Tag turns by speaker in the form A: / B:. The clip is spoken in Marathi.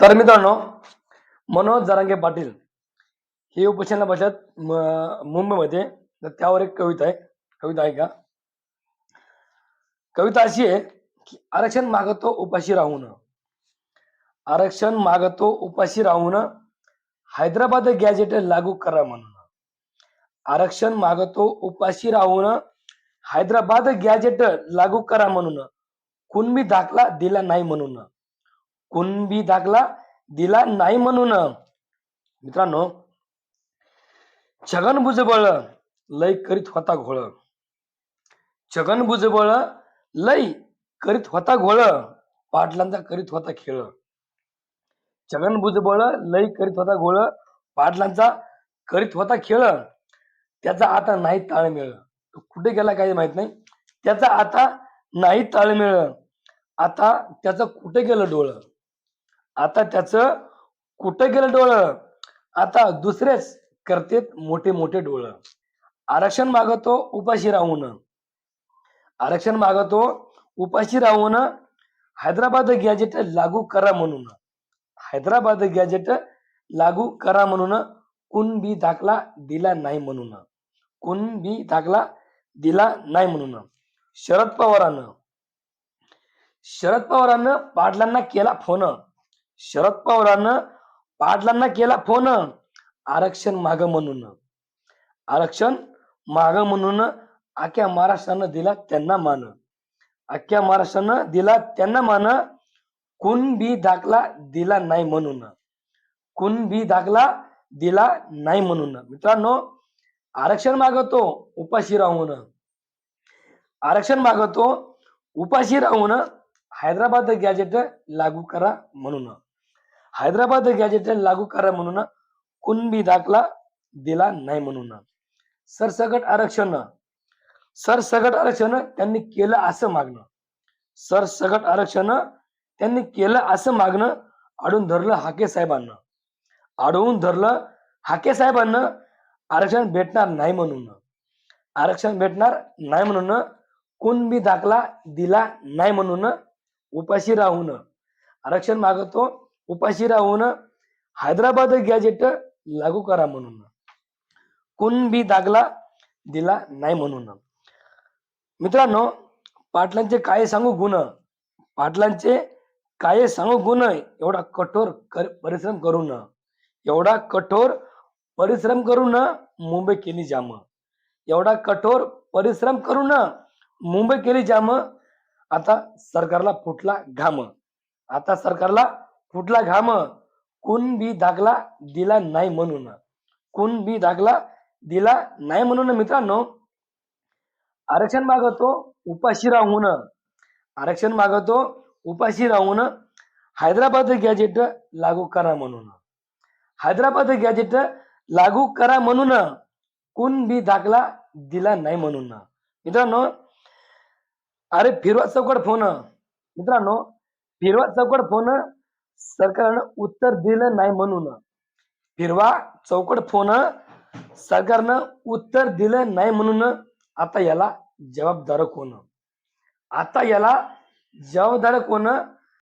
A: तर मित्रांनो मनोज जरांगे पाटील हे उपोषणाला बसत मुंबईमध्ये. तर त्यावर एक कविता आहे. कविता आहे का कविता अशी आहे की आरक्षण मागतो उपाशी राहून. आरक्षण मागतो उपाशी राहून हैदराबाद गॅजेट लागू करा म्हणून. आरक्षण मागतो उपाशी राहून हैदराबाद गॅजेट लागू करा म्हणून. कुणबी दाखला दिला नाही म्हणून. कुणबी दाखला दिला नाही म्हणून. मित्रांनो छगन भुजबळ लय करीत होता घोळ. छगन भुजबळ लय करीत होता घोळ. पाटलांचा करीत होता खेळ. छगन भुजबळ लय करीत होता घोळ. पाटलांचा करीत होता खेळ. त्याचा आता नाही ताळमेळ. कुठे गेला काही माहीत नाही. त्याचा आता नाही ताळमेळ. आता त्याचं कुठे गेलं डोळं? आता त्याचं कुठे गेलं डोळं? आता दुसरेच करतेत मोठे मोठे डोळं. आरक्षण मागतो उपाशी राहून. आरक्षण मागतो उपाशी राहून हैदराबाद गॅजेट लागू करा म्हणून. हैदराबाद गॅजेट लागू करा म्हणून कुणबी दाखला दिला नाही म्हणून. कुणबी दाखला दिला नाही म्हणून. शरद पवारानं. शरद पवारानं पाटलांना केला फोन. शरद पवारानं पाटलांना केला फोन. आरक्षण माग म्हणून. आरक्षण माग म्हणून अख्ख्या महाराष्ट्रानं दिला त्यांना मान. अख्ख्या महाराष्ट्रानं दिला त्यांना मान. कुणबी दाखला दिला नाही म्हणून. कुणबी दाखला दिला नाही म्हणून. मित्रांनो आरक्षण मागतो उपाशी राहून आरक्षण मागतो उपाशी राहून हैदराबाद गॅजेट लागू करा म्हणून हैदराबाद गॅजेट लागू करा म्हणून कुणबी दाखला दिला नाही म्हणून सरसकट आरक्षण सरसकट आरक्षण त्यांनी केलं असं मागणं सरसकट आरक्षण त्यांनी केलं असं मागणं अडून धरलं हाके साहेबांना अडवून धरलं हाके साहेबांना आरक्षण भेटणार नाही म्हणून आरक्षण भेटणार नाही म्हणून कुणबी दाखला दिला नाही म्हणून उपाशी राहून. आरक्षण मागतो उपाशी राहून हैदराबाद गॅजेट लागू करा म्हणून. कुणबी दागला दिला नाही म्हणून. मित्रांनो पाटलांचे काय सांगू गुण? पाटलांचे काय सांगू गुण? एवढा कठोर कर- परिश्रम करून. एवढा कठोर परिश्रम करून मुंबई केली जाम. एवढा कठोर परिश्रम करून मुंबई केली जाम. आता सरकारला फुटला घाम. आता सरकारला फुटला घाम. कुणबी दाखला दिला नाही म्हणून. कुणबी दाखला दिला नाही म्हणून मित्रांनो आरक्षण मागतो उपाशी राहून. आरक्षण मागतो उपाशी राहून. हैदराबाद गॅजेट लागू करा म्हणून. हैदराबाद गॅजेट लागू करा म्हणून कुणबी दाखला दिला नाही म्हणून. मित्रांनो अरे फिरवा चौकड फोन. मित्रांनो फिरवा चौकड फोन सरकारनं उत्तर दिलं नाही म्हणून. फिरवा चौकड फोन सरकारनं उत्तर दिलं नाही म्हणून आता याला जबाबदार कोण? आता याला जबाबदार कोण?